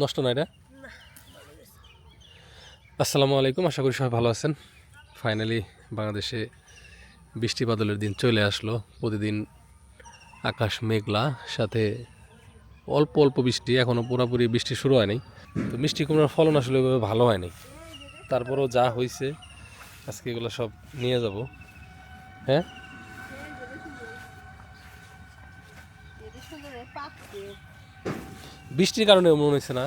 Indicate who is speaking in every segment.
Speaker 1: নষ্ট না এটা আসসালামু আলাইকুম, আশা করি সবাই ভালো আছেন। ফাইনালি বাংলাদেশে বৃষ্টি বাদলের দিন চলে আসলো। প্রতিদিন আকাশ মেঘলা, সাথে অল্প অল্প বৃষ্টি এখনও পুরোপুরি বৃষ্টি শুরু হয়নি। তো মিষ্টি কুমড়ার ফলন আসলে ওইভাবে ভালো হয়নি। তারপরেও যা হয়েছে আজকে এগুলো সব নিয়ে যাব। হ্যাঁ? বৃষ্টির কারণে মনে হচ্ছে না।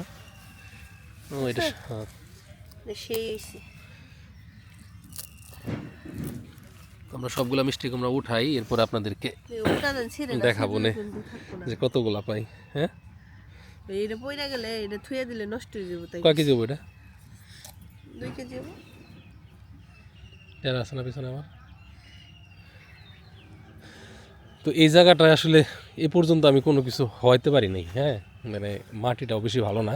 Speaker 1: ও এটা হ্যাঁ
Speaker 2: সেই হয়েছে
Speaker 1: আমরা সবগুলা মিষ্টি কুমড়া উঠাই এরপর আপনাদেরকে দেখাবো নে যে কতগুলা পাই হ্যাঁ?
Speaker 2: এটা পইরা গেলে এটা থুয়ে দিলে নষ্ট হয়ে যাব তাই
Speaker 1: কয় কেজি হব এটা?
Speaker 2: দুই কেজি হব।
Speaker 1: এর আছে না পিছনে আমার? তো এই জায়গাটায় আসলে এ পর্যন্ত আমি কোনো কিছু হওয়াইতে পারি নাই হ্যাঁ? মানে মাটিটাও বেশি ভালো না।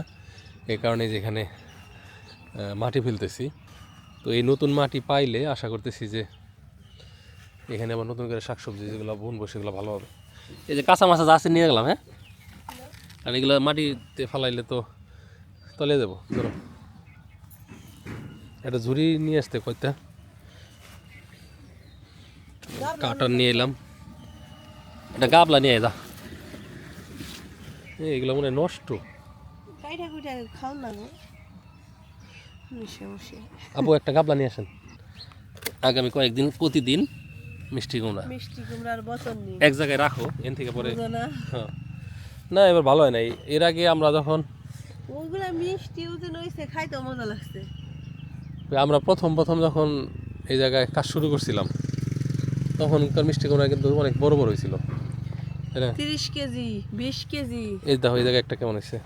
Speaker 1: এই কারণে যেখানে মাটি ফেলতেছি। তো এই নতুন মাটি পাইলে আশা করতেছি যে এখানে আবার নতুন করে শাকসবজি যেগুলো বুনবো, সেগুলো ভালো হবে। এই যে কাঁচা মাছা আছে নিয়ে গেলাম হ্যাঁ? আর এগুলো মাটিতে ফালাইলে তো তলে দেবো ধরো। একটা ঝুড়ি নিয়ে আসতে কয়টা? কাটার নিয়ে এলাম। একটা গাবলা নিয়ে যা। এগুলো মনে নষ্ট।
Speaker 2: কাইটা কুইটা খাও না গো। মিশে মিশে
Speaker 1: আপু একটা গাবলা নিয়ে আসেন। আগামী কয়েকদিন প্রতিদিন মিষ্টি কুমড়া।
Speaker 2: মিষ্টি কুমড়ার বচন
Speaker 1: এক জায়গায় রাখো এন থেকে পরে
Speaker 2: না।
Speaker 1: হ্যাঁ। এবার ভালো হয় নাই। এর আগে আমরা যখন
Speaker 2: ওইগুলা মিষ্টি ওজন হয়েছে খাইতে মজা লাগছে।
Speaker 1: আমরা প্রথম প্রথম যখন এই জায়গায় কাজ শুরু করছিলাম তখনকার মিষ্টি কুমড়া কিন্তু অনেক বড় বড় হয়েছিল না
Speaker 2: তিরিশ কেজি বিশ কেজি।
Speaker 1: এই দেখো এই জায়গায় একটা কেমন হয়েছে?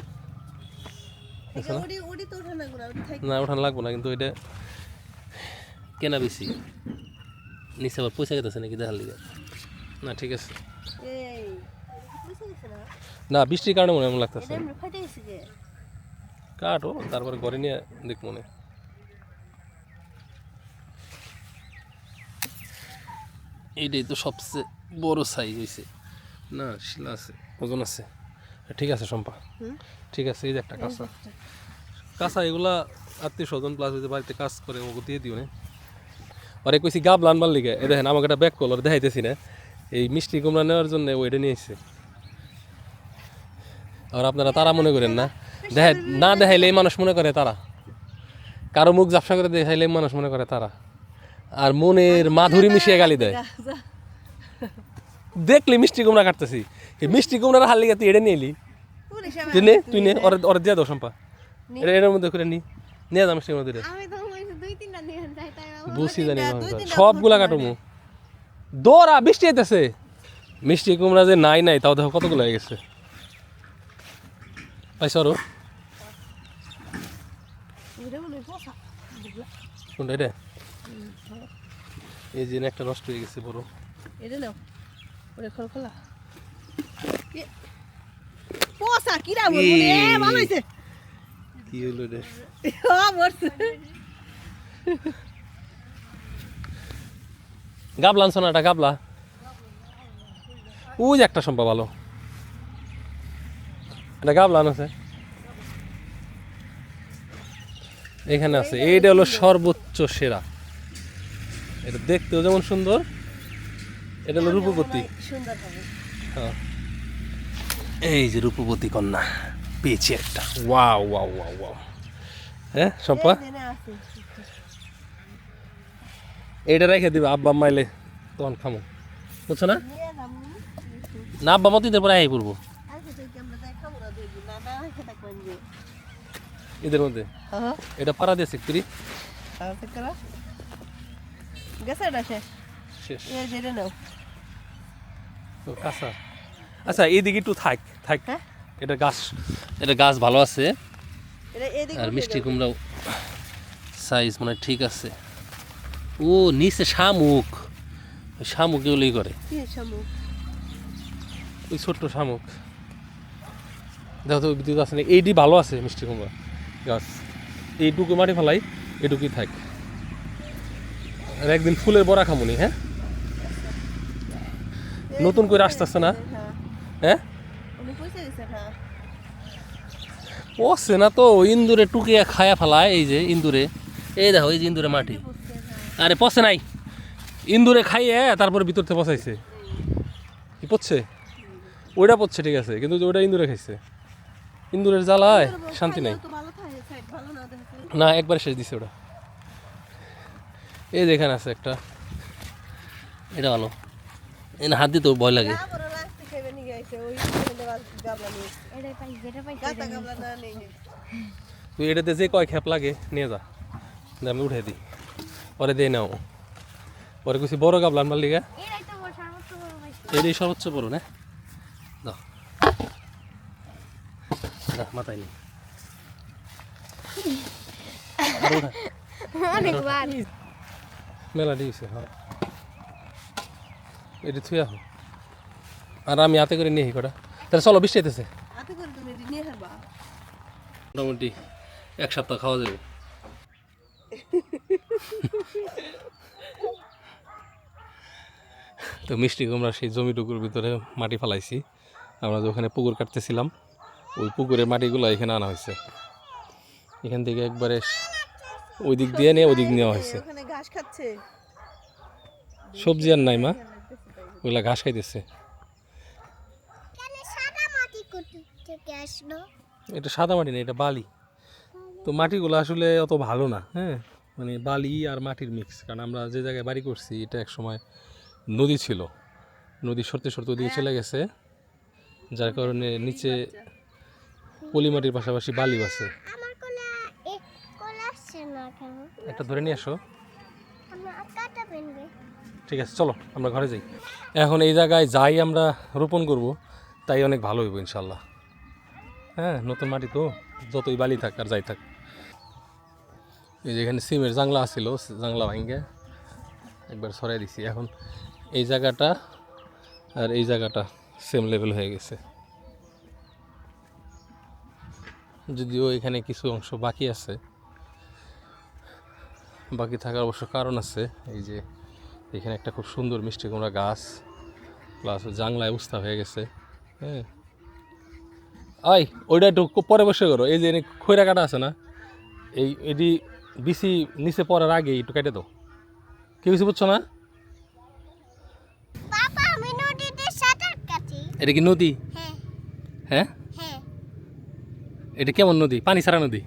Speaker 2: ওডি ওডি তো ওঠে না
Speaker 1: ওঠানো লাগবো না কিন্তু এটা কেনা বেশি। নিচে আবার পয়সা গেতেছে নাকি দেখার লিগে? না ঠিক আছে।
Speaker 2: না
Speaker 1: বৃষ্টির কারণে মনে হয় এমন লাগতেছে। কাটো তারপরে ঘরে নিয়ে দেখ মনে। এইটাই তো সবচেয়ে বড় সাইজ হয়েছে না শিলা আছে। ওজন আছে। ঠিক আছে
Speaker 2: হুম?
Speaker 1: ঠিক আছে এই যে একটা কাঁচা। কাঁচা এগুলা আত্মীয় স্বজন প্লাস যদি বাড়িতে কাজ করে ওকে দিয়ে দিও না। আরে কইছি গাব লানবার লিগে। এ দেখেন আমাকে একটা ব্যাক কলার দেখাইতেছি না। এই মিষ্টি কুমড়া নেওয়ার জন্য ওইটা নিয়ে এসছে আর আপনারা তারা মনে করেন না। দেখে না দেখাইলে এই মানুষ মনে করে তারা। কারও মুখ জাপসা করে দেখাইলে এই মানুষ মনে করে তারা। আর মনের মাধুরী মিশিয়ে গালি দেয়। দেখলি মিষ্টি কুমড়া কাটতেছি। এই মিষ্টি কুমড়ার হাল লিগে তুই এটা নিয়ে এলি। তুই নে তুই নে ওরে ওরে দিয়ে দাও সম্পা এটা এটার মধ্যে করে নি। নিয়ে যাও মিষ্টি কুমড়া দুইটা।
Speaker 2: আমি তো বলছি দুই তিনটা নিয়ে যাই তাই আমার
Speaker 1: বুঝছি জানি সবগুলা কাটমু। দৌড়া বৃষ্টি আইতেছে মিষ্টি কুমড়া যে নাই নাই তাও দেখো কতগুলো হয়ে গেছে। পাইছ
Speaker 2: আরও।
Speaker 1: কোনটা এটা? এই যে একটা নষ্ট হয়ে গেছে বড়।
Speaker 2: এটা নাও। ওরে খোল খোলা। কিরা রে ভালো হয়েছে
Speaker 1: কি হইল রে?
Speaker 2: ও মরছে।
Speaker 1: গাবলা আনছো না এটা গাবলা? ওই যে একটা সম্ভব ভালো। এটা গাবলা আনছে। এখানে আছে এইটা হলো সর্বোচ্চ সেরা। এটা দেখতেও যেমন সুন্দর। এটা হলো রূপবতী। হ্যাঁ। এই যে রূপবতী কন্যা পেয়েছি একটা। Wow wow wow wow. হ্যাঁ সম্পা এইটা রেখে দিবে আব্বা মাইলে তখন খামো। বুঝছ না? না আব্বা মতো ঈদের পরে আই পড়ব।
Speaker 2: কি
Speaker 1: ঈদের মধ্যে?
Speaker 2: হ্যাঁ।
Speaker 1: এটা পাড়া দিয়ে সিক্রি
Speaker 2: গেছে না শেষ।
Speaker 1: শেষ। কাঁচা। আচ্ছা এইদিকে একটু থাক থাক।
Speaker 2: হ্যাঁ?
Speaker 1: এটা গাছ এটা গাছ ভালো আছে। আর মিষ্টি। কুমড়াও সাইজ মানে ঠিক আছে। ও নিচে শামুক। শামুক এগুলোই করে। ওই ছোট্ট শামুক। দেখো তো বিদ্যুৎ আছে না এইটি ভালো আছে মিষ্টি কুমড়া গাছ। এইটুকু মাটি ফেলাই এটুকুই থাক। আর একদিন ফুলের বড়া খামুনি হ্যাঁ? নতুন করে আসতেছে না?
Speaker 2: হ্যাঁ?
Speaker 1: পচছে না তো ইন্দুরে টুকিয়া খায়া ফেলায়, এই যে ইন্দুরে। এই দেখো, এই যে ইন্দুরে মাটি। আরে পচে নাই। ইন্দুরে খাইয়ে তারপরে ভিতর থেকে পচাইছে। কি পচছে? ওইটা পচছে, ঠিক আছে। কিন্তু ওইটা ইন্দুরে খাইছে। ইন্দুরের জ্বালায় শান্তি নাই।
Speaker 2: না,
Speaker 1: একবার শেষ দিছে ওটা। এই যে এখানে আছে একটা। এটা ভালো। এনে হাত দিতেও ভয় লাগে।
Speaker 2: গাবলা গাবলা
Speaker 1: তুই এটাতে যে কয় খেপ লাগে নিয়ে যা। আমি উঠে দিই। পরে দিয়ে নাও। পরে কিছু বড় গাবলান মার লিগা
Speaker 3: এটাই সর্বোচ্চ বড়
Speaker 1: না? দাও মাথায় নেই মেলা দিয়েছে হ্যাঁ। এটি থুই আহ আর আমি হাতে করে নিয়ে কটা। তাহলে চলো বৃষ্টি আইতেছে মোটামুটি এক সপ্তাহ খাওয়া যাবে। তো মিষ্টি কুমড়া সেই জমিটুকুর ভিতরে মাটি ফেলাইছি। আমরা যে ওখানে পুকুর কাটতেছিলাম ওই পুকুরের মাটিগুলো এখানে আনা হয়েছে। এখান থেকে একবারে ওই দিক দিয়ে নিয়ে ওই দিক নেওয়া হয়েছে।
Speaker 2: ঘাস খাচ্ছে।
Speaker 1: সবজি আর নাই মা। ওগুলা ঘাস খাইতেছে। এটা সাদা মাটি না এটা বালি। তো মাটিগুলো আসলে অত ভালো না হ্যাঁ? মানে বালি আর মাটির মিক্স কারণ আমরা যে জায়গায় বাড়ি করছি এটা এক সময় নদী ছিল। নদী সরতে সরতে ওদিকে চলে গেছে যার কারণে নিচে পলি মাটির পাশাপাশি বালি আছে। একটা ধরে নিয়ে আসো। ঠিক আছে, চলো, আমরা ঘরে যাই। এখন এই জায়গায় যাই আমরা রোপণ করব, তাই অনেক ভালো হইব ইনশাল্লাহ। হ্যাঁ নতুন মাটি তো, যতই বালি থাক আর যাই থাক। এই যে এখানে সিমের জাংলা আছিল জাংলা ভাঙ্গে একবার সরাই দিছি। এখন এই জায়গাটা আর এই জায়গাটা সেম লেভেল হয়ে গেছে। যদিও এখানে কিছু অংশ বাকি আছে বাকি থাকার অবশ্য কারণ আছে। এই যে এখানে একটা খুব সুন্দর মিষ্টি কুমড়া গাছ প্লাস জাংলায় উস্তা হয়ে গেছে হ্যাঁ। আই ওইটা একটু পরে বসে করো। এই যে খৈরা কাটা আছে না এই এটি বিসি নিচে পড়ার আগে একটু কেটে দাও। কি কিছু বুঝছ না? এটা কি নদী?
Speaker 3: হ্যাঁ।
Speaker 1: হ্যাঁ?
Speaker 3: হ্যাঁ।
Speaker 1: এটা কেমন নদী? পানি ছাড়া নদী?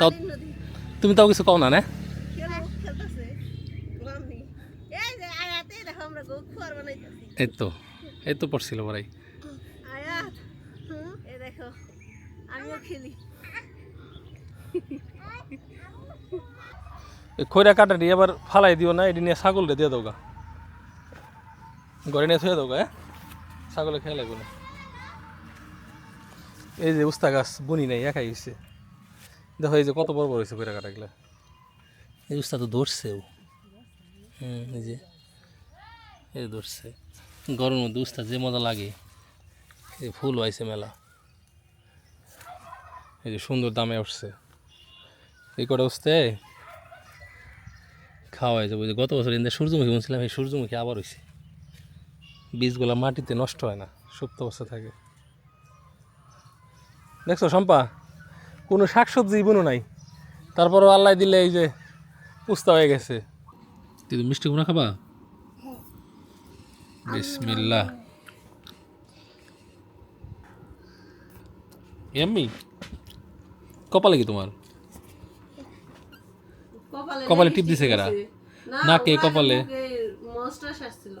Speaker 1: তাও
Speaker 2: নদী।
Speaker 1: তুমি তাও কিছু কও না না?
Speaker 2: এই
Speaker 1: তো এই তো পড়ছিল বড়াই খৈরা কাটাটি এবার ফালাই দিও না, এটি নিয়ে ছাগলটা দিয়ে দাও গা। ঘরে নিয়ে থুয়ে দাও গা হ্যাঁ? ছাগলে খেয়ে লাগবে এই যে উস্তা গাছ বুনি নাই, একাই হয়েছে দেখো এই যে কত বড় বড় হয়েছে খৈরা কাটাগুলা এই উস্তা তো ধরছেও হুম, এই যে এই ধরছে। গরমের মধ্যে উস্তা যে মজা লাগে, এই ফুল হয়েছে মেলা। এই যে সুন্দর দামে উঠছে। এই কটা উঠতে খাওয়া হয়ে ওই যে গত বছর ইন্দে সূর্যমুখী বলছিলাম এই সূর্যমুখী আবার হয়েছে বীজগুলো মাটিতে নষ্ট হয় না, সুপ্ত অবস্থা থাকে। দেখছ শম্পা? কোনো শাকসবজি বুনো নাই। তারপরও আল্লাহ দিলে এই যে পুস্তা হয়ে গেছে। তুই তো মিষ্টি কুমড়া খাবা? বিসমিল্লাহ। এমনি কপালে কি তোমার?
Speaker 2: কপালে
Speaker 1: কপালে টিপ দিছে কারা নাকে কপালে?
Speaker 2: আসছিল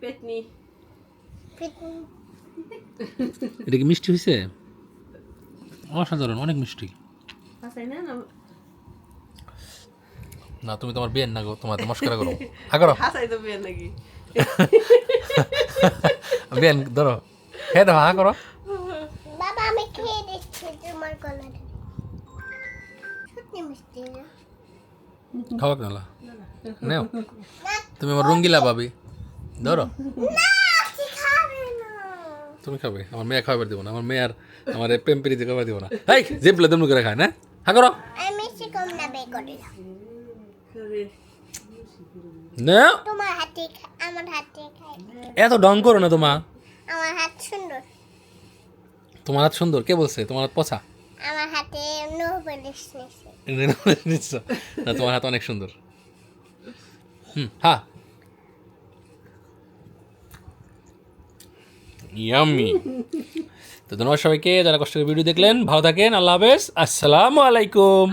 Speaker 2: পেটনি।
Speaker 1: এটা কি মিষ্টি হয়েছে অসাধারণ অনেক মিষ্টি।
Speaker 2: না? না
Speaker 1: না তুমি তোমার বিয়ের না গো তোমার মস্করা করো হা করো।
Speaker 2: হাসাই তো বিয়ে নাকি?
Speaker 1: বিয়েন ধরো। হ্যাঁ দেখো হা করো।
Speaker 3: বাবা আমি খেয়ে দিচ্ছি তোমার কোলা সত্যি মিষ্টি না?
Speaker 1: নালা নেও। তুমি আমার রঙ্গিলা পাবি ধরো।
Speaker 3: না
Speaker 1: তুমি খাবে। আমার মেয়ে খাবার দিব না। আমার মেয়ে আর আমার প্রেম প্রীতি খাবার দিব না। এই জিপলে তুমি করে খায় না? হা করো।
Speaker 3: না বে করলাম
Speaker 1: নেও
Speaker 3: তোমার হাতে আমার হাতে খাই
Speaker 1: এত ডং করো না তোমা।
Speaker 3: আমার হাত সুন্দর।
Speaker 1: তোমার হাত সুন্দর? কে বলছে? তোমার হাত পছা
Speaker 3: আমার হাতে না
Speaker 1: তোমার হাত অনেক সুন্দর। হুম হ্যাঁ ইয়াম্মি তো ধন্যবাদ সবাইকে যারা কষ্ট করে ভিডিও দেখলেন ভালো থাকেন আল্লাহ হাফেজ আসসালামু আলাইকুম।